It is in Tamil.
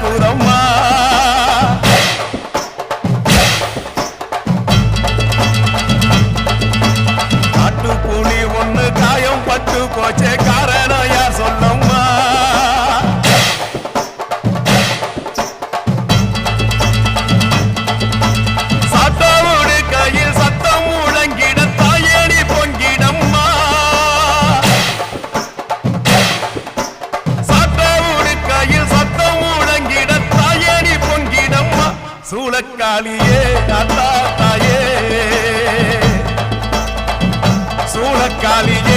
கூறம்மா. காட்டு புலி ஒண்ணு காயம் பட்டு போச்சே காரணம் சூளக்காளியே அத்தா தாயே. சூளக்காளியே